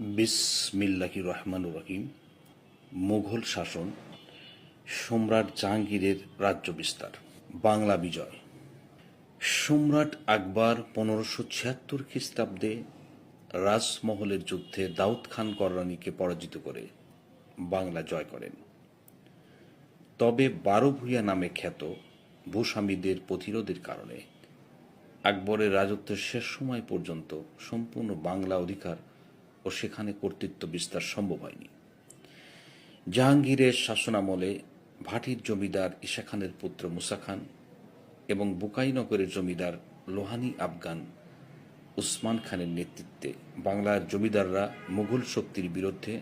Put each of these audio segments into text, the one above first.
বিসমিল্লাহি রহমানুর রহিম, মুঘল শাসন, সম্রাট জাহাঙ্গীরের রাজ্য বিস্তার, বাংলা বিজয়। সম্রাট আকবর পনেরোশো ছিয়াত্তর খ্রিস্টাব্দে রাজমহলের যুদ্ধে দাউদ খান কররানীকে পরাজিত করে বাংলা জয় করেন। তবে বারো ভূঁইয়া নামে খ্যাত ভূস্বামীদের প্রতিরোধের কারণে আকবরের রাজত্বের শেষ সময় পর্যন্ত সম্পূর্ণ বাংলা অধিকার ও সেখানে কর্তৃত্ব বিস্তার সম্ভব হয়নি। জাহাঙ্গীরের শাসনামলে ভাটির জমিদার ঈশা খানের পুত্র মুসা খান এবং বুকাইনগরের জমিদার লোহানি আফগান উসমান খানের নেতৃত্বে বাংলার জমিদাররা মুঘল শক্তির বিরুদ্ধে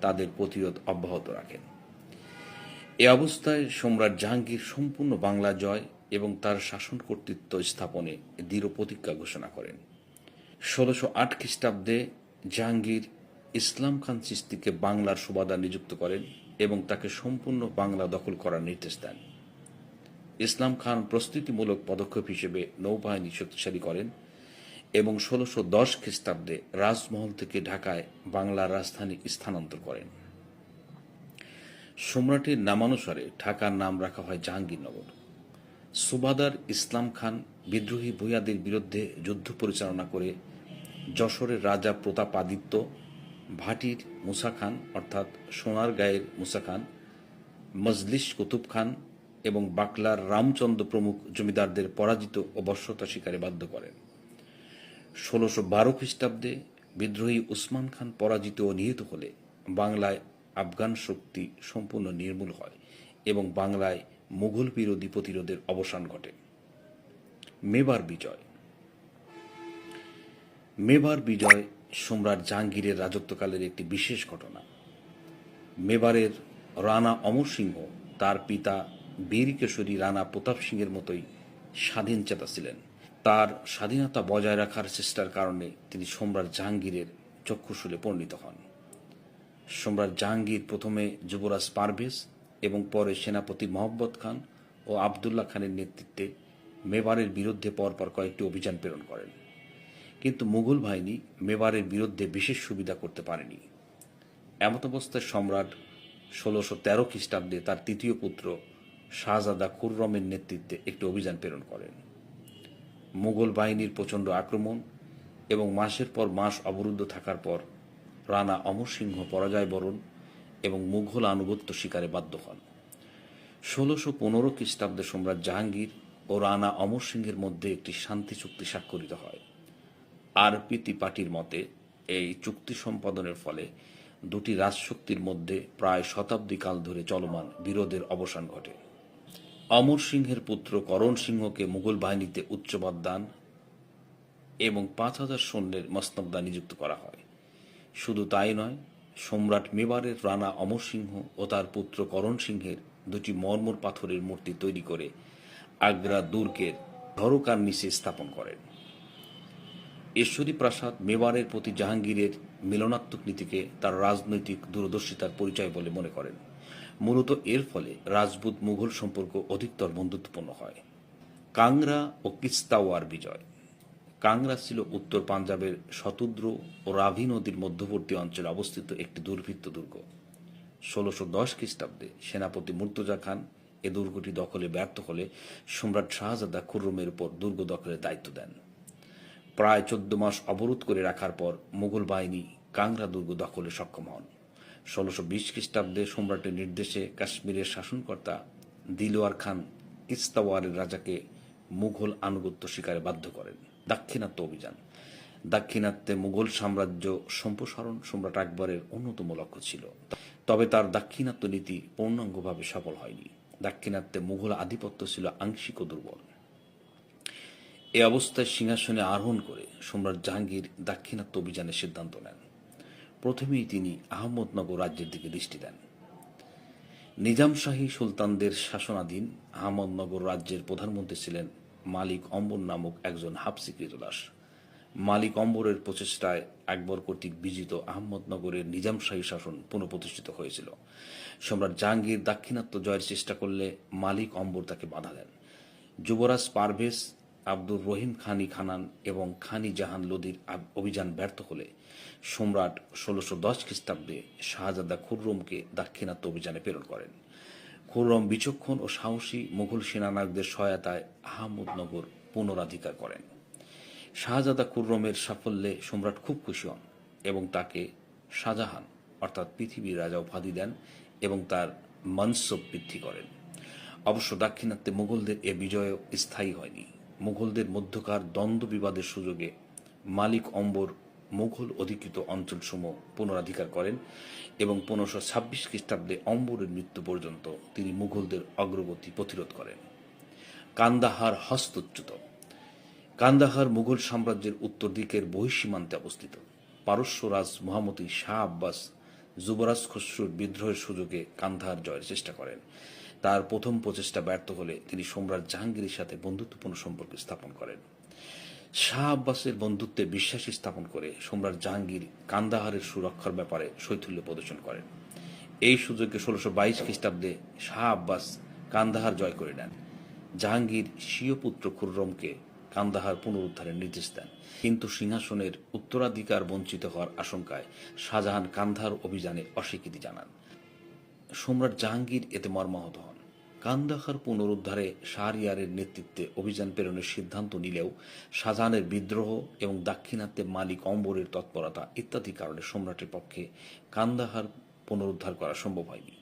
তাদের প্রতিরোধ অব্যাহত রাখেন। এ অবস্থায় সম্রাট জাহাঙ্গীর সম্পূর্ণ বাংলা জয় এবং তার শাসন কর্তৃত্ব স্থাপনে দৃঢ় প্রতিজ্ঞা ঘোষণা করেন। ষোলোশো আট খ্রিস্টাব্দে জাহাঙ্গীর ইসলাম খান চিস্তিকে বাংলার সুবাদার নিযুক্ত করেন এবং তাকে সম্পূর্ণ বাংলা দখল করার নির্দেশ দেন। ইসলাম খান প্রস্তুতিমূলক পদক্ষেপ হিসেবে নৌবাহিনী শক্তিশালী করেন এবং ষোলোশো দশ খ্রিস্টাব্দে রাজমহল থেকে ঢাকায় বাংলার রাজধানী স্থানান্তর করেন। সম্রাটের নামানুসারে ঢাকার নাম রাখা হয় জাহাঙ্গীরনগর। সুবাদার ইসলাম খান বিদ্রোহী ভূয়াদের বিরুদ্ধে যুদ্ধ পরিচালনা করে যশোরের রাজা প্রতাপাদিত্য, ভাটির মুসা খান, অর্থাৎ সোনার গায়ের মুসা খান, মজলিস কুতুব খান এবং বাকলার রামচন্দ্র প্রমুখ জমিদারদের পরাজিত ও বর্ষতা শিকারে বাধ্য করেন। ষোলোশো বারো খ্রিস্টাব্দে বিদ্রোহী উসমান খান পরাজিত ও নিহত হলে বাংলায় আফগান শক্তি সম্পূর্ণ নির্মূল হয় এবং বাংলায় মুঘল বিরোধী প্রতিরোধের অবসান ঘটে। মেবার বিজয়। মেবার বিজয় সম্রাট জাহাঙ্গীরের রাজত্বকালের একটি বিশেষ ঘটনা। মেবারের রানা অমর সিংহ, তার পিতা বীরকেশরী রানা প্রতাপ সিংহের মতোই স্বাধীন চেতা ছিলেন। তার স্বাধীনতা বজায় রাখার চেষ্টার কারণে তিনি সম্রাট জাহাঙ্গীরের চক্ষুশূলে পরিণত হন। সম্রাট জাহাঙ্গীর প্রথমে যুবরাজ পারভেজ এবং পরে সেনাপতি মোহাম্মদ খান ও আবদুল্লাহ খানের নেতৃত্বে মেবারের বিরুদ্ধে পরপর কয়েকটি অভিযান প্রেরণ করেন। কিন্তু মুঘল বাহিনী মেবারের বিরুদ্ধে বিশেষ সুবিধা করতে পারেনি। এমত অবস্থায় সম্রাট ষোলোশো তেরো খ্রিস্টাব্দে তার তৃতীয় পুত্র শাহজাদা খুররমের নেতৃত্বে একটি অভিযান প্রেরণ করেন। মুঘল বাহিনীর প্রচণ্ড আক্রমণ এবং মাসের পর মাস অবরুদ্ধ থাকার পর রানা অমর সিংহ পরাজয় বরণ এবং মুঘল আনুগত্য শিকারে বাধ্য হন। ষোলোশো পনেরো খ্রিস্টাব্দে সম্রাট জাহাঙ্গীর ও রানা অমর সিংহের মধ্যে একটি শান্তি চুক্তি স্বাক্ষরিত হয়। আরপিতি পার্টির মতে, এই চুক্তি সম্পাদনের ফলে দুটি রাজশক্তির মধ্যে প্রায় শতাব্দী কাল ধরে চলমান বিরোধের অবসান ঘটে। অমর সিংহের পুত্র করণ সিংহকে মুঘল বাহিনীতে উচ্চপদ দান এবং পাঁচ হাজার সৈন্যের মসনবদা নিযুক্ত করা হয়। শুধু তাই নয়, সম্রাট মেবারের রানা অমর সিংহ ও তার পুত্র করণ সিংহের দুটি মর্মর পাথরের মূর্তি তৈরি করে আগ্রা দুর্গের ধরকার নিচে স্থাপন করেন। ঈশ্বরী প্রাসাদ মেবারের প্রতি জাহাঙ্গীরের মিলনাত্মক নীতিকে তার রাজনৈতিক দূরদর্শিতার পরিচয় বলে মনে করেন। মূলত এর ফলে রাজপুত মুঘল সম্পর্ক অধিকতর বন্ধুত্বপূর্ণ হয়। কাংরা ও কিস্তাওয়ার বিজয়। কাংরা ছিল উত্তর পাঞ্জাবের শতুদ্র ও রাভি নদীর মধ্যবর্তী অঞ্চলে অবস্থিত একটি দুর্বৃত্ত দুর্গ। ষোলোশো দশ খ্রিস্টাব্দে সেনাপতি মুর্তজা খান এ দুর্গটি দখলে ব্যর্থ হলে সম্রাট শাহজাদা খুররমের উপর দুর্গ দখলের দায়িত্ব দেন। প্রায় চোদ্দ মাস অবরোধ করে রাখার পর মুঘল বাহিনী কাংরা দুর্গ দখলে সক্ষম হন। ষোলোশো বিশ খ্রিস্টাব্দে সম্রাটের নির্দেশে কাশ্মীরের শাসনকর্তা দিলওয়ার খান কিস্তাওয়ারের রাজাকে মুঘল আনুগত্য শিকারে বাধ্য করেন। দাক্ষিণাত্য অভিযান। দাক্ষিণাত্যে মুঘল সাম্রাজ্য সম্প্রসারণ সম্রাট আকবরের অন্যতম লক্ষ্য ছিল। তবে তার দাক্ষিণাত্য নীতি পূর্ণাঙ্গভাবে সফল হয়নি। দাক্ষিণাত্যে মুঘল আধিপত্য ছিল আংশিক ও দুর্বল। এ অবস্থায় সিংহাসনে আরোহণ করে সম্রাট জাহাঙ্গীর দাক্ষিণাত্য অভিযানের সিদ্ধান্ত নেন। প্রথমেই তিনি আহমদনগর রাজ্যের দিকে দৃষ্টি দেন। নিজামশাহী সুলতানদের শাসনাধীন আহমদনগর রাজ্যের প্রধানমন্ত্রী ছিলেন মালিক অম্বর নামক একজন হাফসি কৃতদাস মালিক অম্বরের প্রচেষ্টায় আকবর কর্তৃক বিজিত আহমদনগরের নিজামশাহী শাসন পুনঃপ্রতিষ্ঠিত হয়েছিল। সম্রাট জাহাঙ্গীর দাক্ষিণাত্য জয়ের চেষ্টা করলে মালিক অম্বর তাকে বাধা দেন। যুবরাজ পারভেজ আব্দুর রহিম খানি খানান এবং খানি জাহান লোদির অভিযান ব্যর্থ হলে সম্রাট ষোলোশো দশ খ্রিস্টাব্দে শাহজাদা খুররমকে দাক্ষিণাত্য অভিযানে প্রেরণ করেন। খুররম বিচক্ষণ ও সাহসী মুঘল সেনানায়কদের সহায়তায় আহমদনগর পুনরাধিকার করেন। শাহজাদা খুররমের সাফল্যে সম্রাট খুব খুশি হন এবং তাকে শাহজাহান অর্থাৎ পৃথিবীর রাজা উপাধি দেন এবং তার মনসব বৃদ্ধি করেন। অবশ্য দাক্ষিণাত্যে মুঘলদের এ বিজয় স্থায়ী হয়নি। মুঘলদের মধ্যকার দ্বন্দ্ব বিবাদের সুযোগে মালিক অম্বর মুঘল অধিকৃত অঞ্চলসমূহ পুনরাধিকার করেন এবং পনেরোশো ছাব্বিশ খ্রিস্টাব্দে অম্বরের মৃত্যু পর্যন্ত তিনি মুঘলদের অগ্রগতি প্রতিরোধ করেন। কান্দাহার হস্তচ্যুত। কান্দাহার মুঘল সাম্রাজ্যের উত্তর দিকের বহিঃসীমান্তে অবস্থিত। পারস্য রাজ মোহাম্মদী শাহ আব্বাস যুবরাজ খসরুর বিদ্রোহের সুযোগে কান্দাহার জয়ের চেষ্টা করেন। তার প্রথম প্রচেষ্টা ব্যর্থ হলে তিনি সম্রাট জাহাঙ্গীরের সাথে বন্ধুত্বপূর্ণ সম্পর্ক স্থাপন করেন। শাহ আব্বাসের বন্ধুত্বে বিশ্বাসী স্থাপন করে সম্রাট জাহাঙ্গীর কান্দাহারের সুরক্ষার ব্যাপারে শৈথুল্য প্রদর্শন করেন। এই সুযোগে ষোলোশো বাইশ খ্রিস্টাব্দে শাহ আব্বাস কান্দাহার জয় করে নেন। জাহাঙ্গীর স্বীয় পুত্র খুররমকে কান্দাহার পুনরুদ্ধারের নির্দেশ দেন। কিন্তু সিংহাসনের উত্তরাধিকার বঞ্চিত হওয়ার আশঙ্কায় শাহজাহান কান্দাহার অভিযানে অস্বীকৃতি জানান। সম্রাট জাহাঙ্গীর এতে মর্মাহত হন। কান্দাহার পুনরুদ্ধারে শাহরিয়ারের নেতৃত্বে অভিযান প্রেরণের সিদ্ধান্ত নিলেও শাহজাহানের বিদ্রোহ এবং দাক্ষিণাত্যে মালিক অম্বরের তৎপরতা ইত্যাদি কারণে সম্রাটের পক্ষে কান্দাহার পুনরুদ্ধার করা সম্ভব হয়নি।